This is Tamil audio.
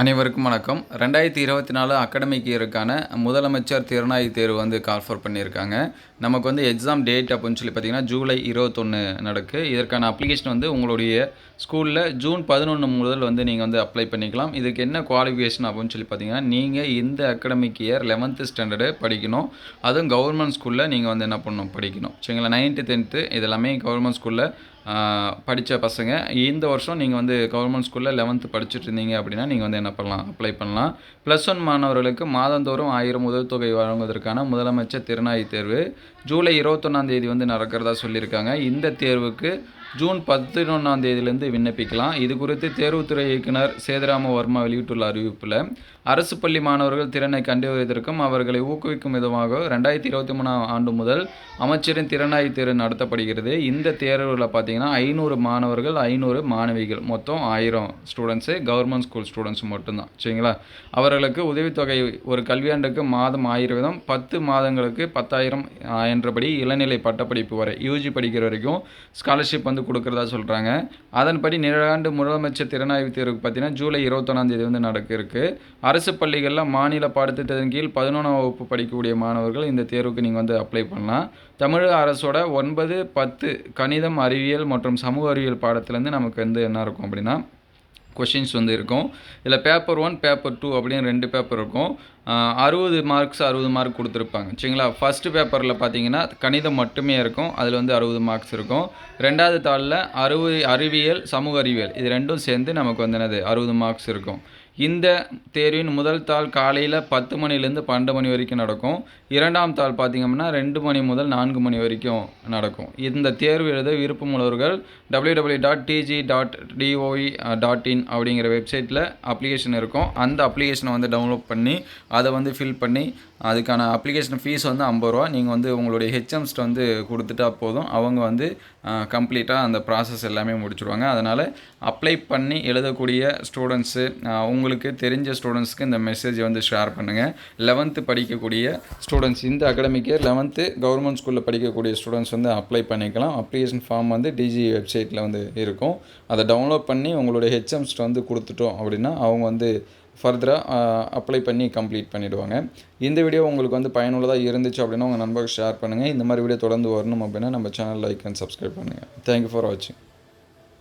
அனைவருக்கும் வணக்கம். ரெண்டாயிரத்தி இருபத்தி நாலு அகாடமிக் இயருக்கான முதலமைச்சர் திறனாய்வு தேர்வு வந்து கால்ஃபர் பண்ணியிருக்காங்க. நமக்கு வந்து எக்ஸாம் டேட் அப்படின்னு சொல்லி பார்த்தீங்கன்னா ஜூலை இருபத்தொன்று நடக்கு. இதற்கான அப்ளிகேஷன் வந்து உங்களுடைய ஸ்கூலில் ஜூன் பதினொன்று முதல் வந்து நீங்கள் வந்து அப்ளை பண்ணிக்கலாம். இதுக்கு என்ன குவாலிஃபிகேஷன் அப்படின்னு சொல்லி பார்த்தீங்கன்னா நீங்கள் இந்த அகாடமிக் இயர் லெவன்த்து ஸ்டாண்டர்டு படிக்கணும். அதுவும் கவர்மெண்ட் ஸ்கூலில் நீங்கள் வந்து என்ன பண்ணணும்? படிக்கணும். சரிங்களா? நைன்த்து டென்த்து இதெல்லாமே கவர்மெண்ட் ஸ்கூலில் படித்த பசங்க. இந்த வருஷம் நீங்கள் வந்து கவர்மெண்ட் ஸ்கூலில் லெவன்த்து படிச்சுட்டு இருந்தீங்க அப்படின்னா நீங்கள் வந்து என்ன பண்ணலாம்? அப்ளை பண்ணலாம். ப்ளஸ் ஒன் மாணவர்களுக்கு மாதந்தோறும் ஆயிரம் உதவித்தொகை வழங்குவதற்கான முதலமைச்சர் திறனாய்வு தேர்வு. ஜூலை இருபத்தொன்னாந்தேதி வந்து நடக்கிறதா சொல்லியிருக்காங்க. இந்த தேர்வுக்கு ஜூன் பதினொன்றாம் தேதியிலிருந்து விண்ணப்பிக்கலாம். இது குறித்து தேர்வுத்துறை இயக்குனர் சேதுராம வர்மா வெளியிட்டுள்ள அறிவிப்பில் அரசு பள்ளி மாணவர்கள் திறனை கண்டறிவதற்கும் அவர்களை ஊக்குவிக்கும் விதமாக ரெண்டாயிரத்தி இருபத்தி மூணாம் ஆண்டு முதல் அமைச்சரின் திறனாய்வு தேர்வு நடத்தப்படுகிறது. இந்த தேர்வில் பார்த்தீங்கன்னா ஐநூறு மாணவர்கள் ஐநூறு மாணவிகள். மொத்தம் ஆயிரம் ஸ்டூடெண்ட்ஸு கவர்மெண்ட் ஸ்கூல் ஸ்டூடெண்ட்ஸ் மட்டும்தான். சரிங்களா? அவர்களுக்கு உதவித்தொகை ஒரு கல்வியாண்டுக்கு மாதம் ஆயிரம் வீதம் பத்து மாதங்களுக்கு பத்தாயிரம் என்றபடி இளநிலை பட்டப்படிப்பு வரை யூஜி படிக்கிற வரைக்கும் ஸ்காலர்ஷிப் வந்து கொடுக்குறதா சொல்கிறாங்க அதன்படி நிலாண்டு முதலமைச்சர் திறனாய்வு தேர்வுக்கு பார்த்தீங்கன்னா ஜூலை இருபத்தொன்னாம் தேதி வந்து நடக்க இருக்கு அரசு பள்ளிகளில் மாநில பாடத்திட்டத்தின் கீழ் பதினொன்றாம் வகுப்பு படிக்கக்கூடிய மாணவர்கள் இந்த தேர்வுக்கு நீங்கள் வந்து அப்ளை பண்ணலாம். தமிழக அரசோட ஒன்பது பத்து கணிதம் அறிவியல் மற்றும் சமூக அறிவியல் பாடத்துலேருந்து நமக்கு வந்து என்ன இருக்கும் அப்படின்னா கொஷின்ஸ் வந்து இருக்கும். இதில் பேப்பர் ஒன் பேப்பர் டூ அப்படின்னு ரெண்டு பேப்பர் இருக்கும். அறுபது மார்க்ஸ் அறுபது மார்க் கொடுத்துருப்பாங்க. சரிங்களா? ஃபஸ்ட்டு பேப்பரில் பார்த்தீங்கன்னா கணிதம் மட்டுமே இருக்கும். அதில் வந்து அறுபது மார்க்ஸ் இருக்கும். ரெண்டாவது தாளில் அறுபது அறிவியல் சமூக அறிவியல். இது ரெண்டும் சேர்ந்து நமக்கு வந்து என்னது? அறுபது மார்க்ஸ் இருக்கும். இந்த தேர்வின் முதல் தாள் காலையில் பத்து மணிலேருந்து பன்னெண்டு மணி வரைக்கும் நடக்கும். இரண்டாம் தாள் பார்த்திங்கம்னா ரெண்டு மணி முதல் நான்கு மணி வரைக்கும் நடக்கும். இந்த தேர்வு எழுத விருப்பமுள்ளவர்கள் W W dot DG dot DOE dot in அப்படிங்கிற வெப்சைட்டில் அப்ளிகேஷன் இருக்கும். அந்த அப்ளிகேஷனை வந்து டவுன்லோட் பண்ணி அதை வந்து ஃபில் பண்ணி அதுக்கான அப்ளிகேஷன் ஃபீஸ் வந்து ஐம்பது ரூபா. நீங்கள் வந்து உங்களுடைய ஹெச்எம்ஸ்ட்டு வந்து கொடுத்துட்டா போதும். அவங்க வந்து கம்ப்ளீட்டாக அந்த ப்ராசஸ் எல்லாமே முடிச்சுடுவாங்க அதனால் அப்ளை பண்ணி எழுதக்கூடிய ஸ்டூடெண்ட்ஸு உங்களுக்கு தெரிஞ்ச ஸ்டூடெண்ட்ஸ்க்கு இந்த மெசேஜை வந்து ஷேர் பண்ணுங்கள் லெவன்த்து படிக்கக்கூடிய ஸ்டூடெண்ட்ஸ் இந்த அகாடமிக்கு லெவன்த்து கவர்மெண்ட் ஸ்கூலில் படிக்கக்கூடிய ஸ்டூடெண்ட்ஸ் வந்து அப்ளை பண்ணிக்கலாம். அப்ளிகேஷன் ஃபார்ம் வந்து டிஜி வெப்சைட்டில் வந்து இருக்கும். அதை டவுன்லோட் பண்ணி உங்களுடைய ஹெச்எம்ஸ்ட்டு வந்து கொடுத்துட்டோம் அப்படின்னா அவங்க வந்து ஃபர்தராக அப்ளை பண்ணி கம்ப்ளீட் பண்ணிவிடுவாங்க இந்த வீடியோ உங்களுக்கு வந்து பயனுள்ளதாக இருந்துச்சு அப்படின்னா உங்கள் நண்பர்கள் ஷேர் பண்ணுங்கள் இந்த மாதிரி வீடியோ தொடர்ந்து வரணும் அப்படின்னா நம்ம சேனல் லைக் அண்ட் சப்ஸ்கிரைப் பண்ணுங்கள் தேங்க்யூ ஃபார் வாட்சிங்